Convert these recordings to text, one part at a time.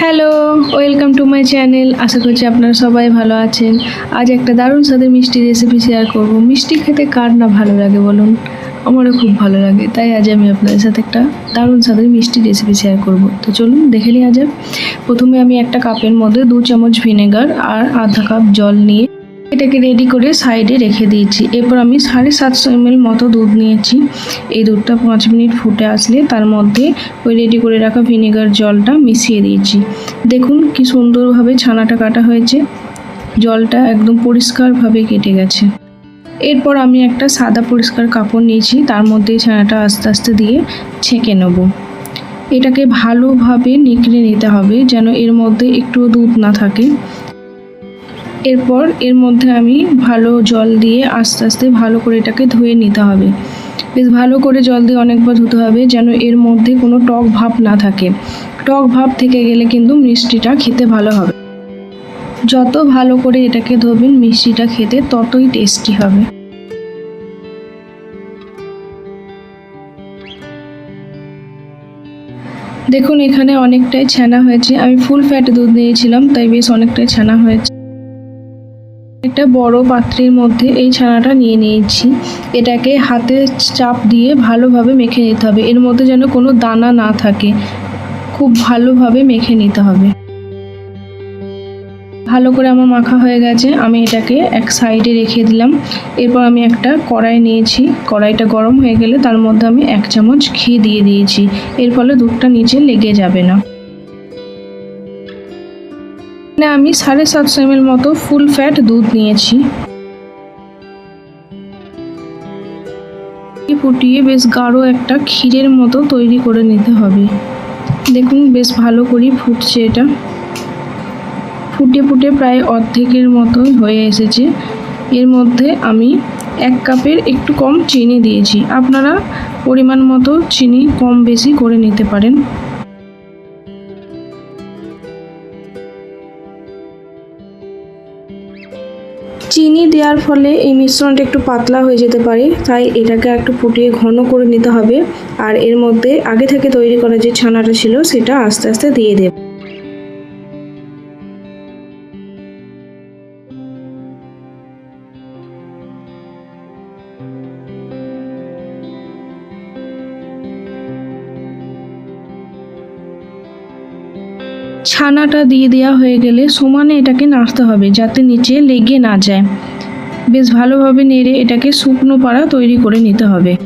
Hello welcome to my channel আশা করছি আপনারা সবাই ভালো আছেন। আজ একটা দারুণ স্বাদের মিষ্টি রেসিপি শেয়ার করব। মিষ্টি খেতে কার না ভালো লাগে বলুন? আমারও খুব ভালো লাগে, তাই আজ আমি আপনাদের সাথে একটা দারুণ স্বাদের মিষ্টি রেসিপি শেয়ার করব। তো চলুন দেখে নিই আজ প্রথমে আমি একটা কাপের মধ্যে দু চামচ ভিনেগার আর আধা কাপ জল নিয়ে এটাকে রেডি করে সাইডে রেখে দিয়েছি। এরপর আমি সাড়ে সাতশো এমএল মতো দুধ নিয়েছি। এই দুধটা পাঁচ মিনিট ফুটে আসলে তার মধ্যে ওই রেডি করে রাখা ভিনেগার জলটা মিশিয়ে দিয়েছি। দেখুন কি সুন্দরভাবে ছানাটা কাটা হয়েছে। জলটা একদম পরিষ্কারভাবে কেটে গেছে। এরপর আমি একটা সাদা পরিষ্কার কাপড় নিয়েছি। তার মধ্যে ছানাটা আস্তে আস্তে দিয়ে ছেঁকে নেব। এটাকে ভালোভাবে নিকড়ে নিতে হবে যেন এর মধ্যে একটুও দুধ না থাকে। এরপর এর মধ্যে আমি ভালো জল দিয়ে আস্তে আস্তে ভালো করে এটাকে ধুয়ে নিতে হবে। বেশ ভালো করে জল দিয়ে অনেকবার ধুতে হবে যেন এর মধ্যে কোনো টক ভাব না থাকে। টক ভাব থেকে গেলে কিন্তু মিষ্টিটা খেতে ভালো হবে। যত ভালো করে এটাকে ধোবেন মিষ্টিটা খেতে ততই টেস্টি হবে। দেখুন এখানে অনেকটাই ছানা হয়েছে। আমি ফুল ফ্যাট দুধ নিয়েছিলাম, তাই বেশ অনেকটাই ছানা হয়েছে। একটা বড় পাত্রের মধ্যে এই ছানাটা নিয়ে নিয়েছি। এটাকে হাতে চাপ দিয়ে ভালোভাবে মেখে নিতে হবে। এর মধ্যে যেন কোনো দানা না থাকে। খুব ভালোভাবে মেখে নিতে হবে। ভালো করে আমার মাখা হয়ে গেছে। আমি এটাকে এক সাইডে রেখে দিলাম। এরপর আমি একটা কড়াই নিয়েছি। কড়াইটা গরম হয়ে গেলে তার মধ্যে আমি এক চামচ ঘি দিয়ে দিয়েছি। এর ফলে দুধটা নিচে লেগে যাবে না। এখানে আমি সাড়ে সাতশো এমএল মতো ফুল ফ্যাট দুধ নিয়েছি। ফুটিয়ে বেশ গাঢ় একটা ক্ষীরের মতো তৈরি করে নিতে হবে। দেখুন, বেশ ভালো করে ফুটছে এটা। ফুটে ফুটে প্রায় অর্ধেকের মতোই হয়ে এসেছে। এর মধ্যে আমি এক কাপের একটু কম চিনি দিয়েছি। আপনারা পরিমাণ মতো চিনি কম বেশি করে নিতে পারেন। চিনি দেওয়ার ফলে এই মিশ্রণটা একটু পাতলা হয়ে যেতে পারে, তাই এটাকে একটু ফুটিয়ে ঘন করে নিতে হবে। আর এর মধ্যে আগে থেকে তৈরি করা যে ছানাটা ছিল, সেটা আস্তে আস্তে দিয়ে দেব। ছানাটা দিয়ে দেওয়া হয়ে গেলে সমানে এটাকে নাড়তে হবে যাতে নিচে লেগে না যায়। বেশ ভালোভাবে নেড়ে এটাকে শুকনো পাড়া তৈরি করে নিতে হবে।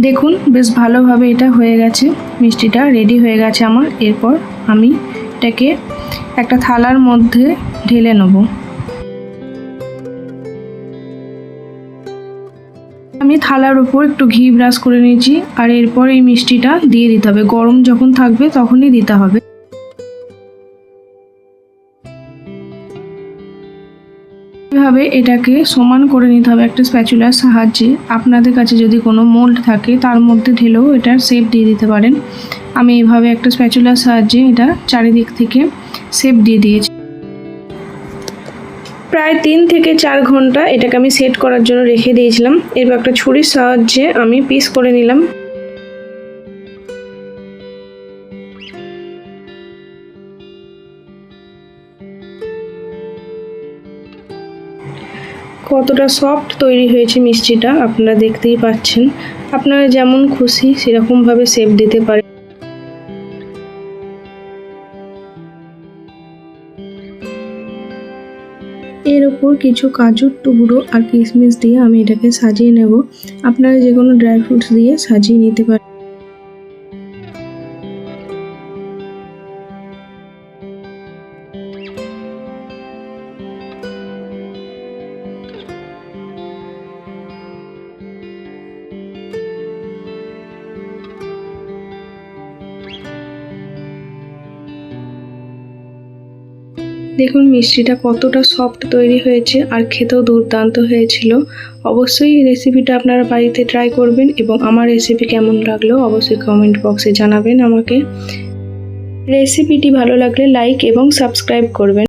দেখুন, বেশ ভালোভাবে এটা হয়ে গেছে। মিষ্টিটা রেডি হয়ে গেছে আমার। এরপর আমি এটাকে একটা থালার মধ্যে ঢেলে নেব। আমি থালার উপর একটু ঘি ব্রাশ করে নিয়েছি, আর এরপর এই মিষ্টিটা দিয়ে দিতে হবে। গরম যখন থাকবে তখনই দিতে হবে। এভাবে এটাকে সমান করে নিতে হবে একটা স্প্যাচুলার সাহায্যে। আপনাদের কাছে যদি কোনো মোল্ড থাকে, তার মধ্যে ঢেলেও এটার শেপ দিয়ে দিতে পারেন। আমি এভাবে একটা স্প্যাচুলার সাহায্যে এটা চারিদিক থেকে শেপ দিয়ে দিয়েছি। প্রায় তিন থেকে চার ঘণ্টা এটাকে আমি সেট করার জন্য রেখে দিয়েছিলাম। এরপর একটা ছুরির সাহায্যে আমি পিস করে নিলাম। কতটা সফট তৈরি হয়েছে মিষ্টিটা আপনারা দেখতেই পাচ্ছেন। আপনারা যেমন খুশি সেরকমভাবে শেপ দিতে পারেন। এর ওপর কিছু কাজুর টুকরো আর কিশমিশ দিয়ে আমি এটাকে সাজিয়ে নেব। আপনারা যে কোনো ড্রাই ফ্রুটস দিয়ে সাজিয়ে নিতে পারেন। দেখুন, মিষ্টিটা কতটা সফট তৈরি হয়েছে আর খেতেও দুর্দান্ত হয়েছিল। অবশ্যই রেসিপিটা আপনারা বাড়িতে ট্রাই করবেন এবং আমার রেসিপি কেমন লাগল অবশ্যই কমেন্ট বক্সে জানাবেন আমাকে। রেসিপিটি ভালো লাগলে লাইক এবং সাবস্ক্রাইব করবেন।